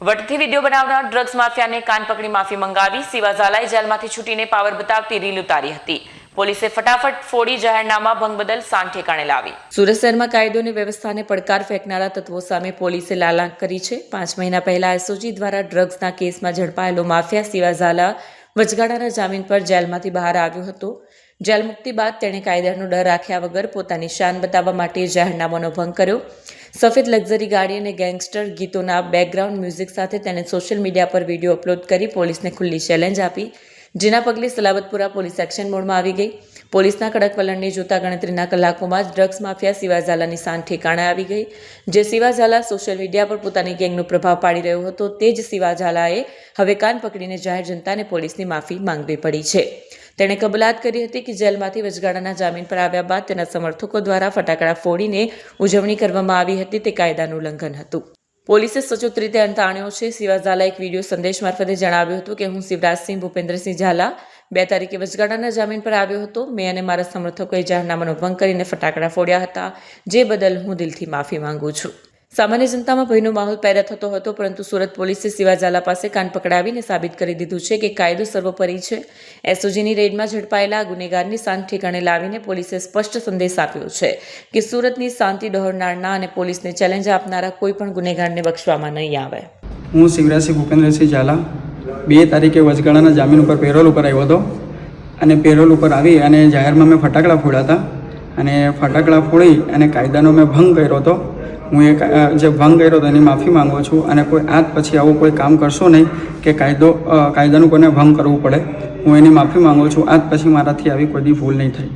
વટથી video બનાવનાર drugs માફિયાને કાન માફી મંગાવી, સિવા જેલમાંથી છૂટીને પાવર બતાવતી રીલ ઉતારી હતી. પોલીસે ફટાફટ ફોડી જાહેરનામા ભંગ બદલ સાન ઠેકાણે લાવી. સુરત શહેરમાં કાયદો અને વ્યવસ્થાને પડકાર ફેંકનારા તત્વો સામે પોલીસે લાલાંક કરી છે. પાંચ મહિના પહેલા એસઓજી દ્વારા ડ્રગ્સના કેસમાં ઝડપાયેલો માફિયા સિવા ઝાલા વચગાળાના જામીન પર જેલમાંથી બહાર આવ્યો હતો. જેલ મુક્તિ બાદ તેણે કાયદાનો ડર રાખ્યા વગર પોતાની શાન બતાવવા માટે જાહેરનામાનો ભંગ કર્યો. સફેદ લક્ઝરી ગાડી અને ગેંગસ્ટર ગીતોના બેકગ્રાઉન્ડ મ્યુઝિક સાથે તેને સોશિયલ મીડિયા પર વીડિયો અપલોડ કરી પોલીસને ખુલ્લી ચેલેન્જ આપી, જેના પગલે સલાબતપુરા પોલીસ એક્શન મોડમાં આવી ગઈ. પોલીસના કડક વલણને જોતા ગણતરીના કલાકોમાં જ ડ્રગ્સ માફિયા સિવાઝાલાની સાન ઠેકાણે આવી ગઈ, જે સિવાઝાલા સોશિયલ મીડિયા પર પોતાની ગેંગનો પ્રભાવ પાડી રહ્યો હતો. તે જ સિવાઝાલાએ હવે કાન પકડીને જાહેર જનતાને પોલીસની માફી માંગવી પડી છે. તેણે કબૂલાત કરી હતી કે જેલમાંથી વચગાળાના જામીન પર આવ્યા બાદ તેના સમર્થકો દ્વારા ફટાકડા ફોડીને ઉજવણી કરવામાં આવી હતી તે કાયદાનું ઉલ્લંઘન હતું. પોલીસે સચોટ રીતે અંત આણ્યો છે. શિવા ઝાલા એક વીડિયો સંદેશ મારફતે જણાવ્યું હતું કે હું શિવરાજસિંહ ભૂપેન્દ્રસિંહ ઝાલા બે તારીખે વચગાળાના જામીન પર આવ્યો હતો. મેં અને મારા સમર્થકોએ જાહેરનામાનો ભંગ કરીને ફટાકડા ફોડ્યા હતા. જે બદલ હું દિલથી માફી માંગુ છું. સામાન્ય જનતામાં ભયનો માહોલ પેદા થતો હતો, પરંતુ સુરત પોલીસે શિવા ઝાલા પાસે કાન પકડાવીને સાબિત કરી દીધું છે કે કાયદો સર્વોપરી છે. એસઓજીની રેડમાં ઝડપાયેલા ગુનેગારની શાંત ઠેકાણે લાવીને પોલીસે સ્પષ્ટ સંદેશ આપ્યો છે કે સુરતની શાંતિ ડહોરનારના અને પોલીસને ચેલેન્જ આપનારા કોઈ પણ ગુનેગારને બક્ષવામાં નહીં આવે. હું શિવરાજસિંહ ભૂપેન્દ્રસિંહ ઝાલા બે તારીખે વચગાળાના જામીન ઉપર પેરોલ ઉપર આવ્યો હતો. અને પેરોલ ઉપર આવી અને જાહેરમાં મેં ફટાકડા ફોડ્યા હતા અને ફટાકડા ફોડી અને કાયદાનો મેં ભંગ કર્યો હતો. હું એ જે ભંગ કર્યો હતો એની માફી માંગુ છું અને કોઈ આજ પછી આવું કોઈ કામ કરશો નહીં કે કાયદો કાયદાનું કોઈને ભંગ કરવું પડે. હું એની માફી માંગુ છું. આજ પછી મારાથી આવી કોઈ દી ભૂલ નહીં થાય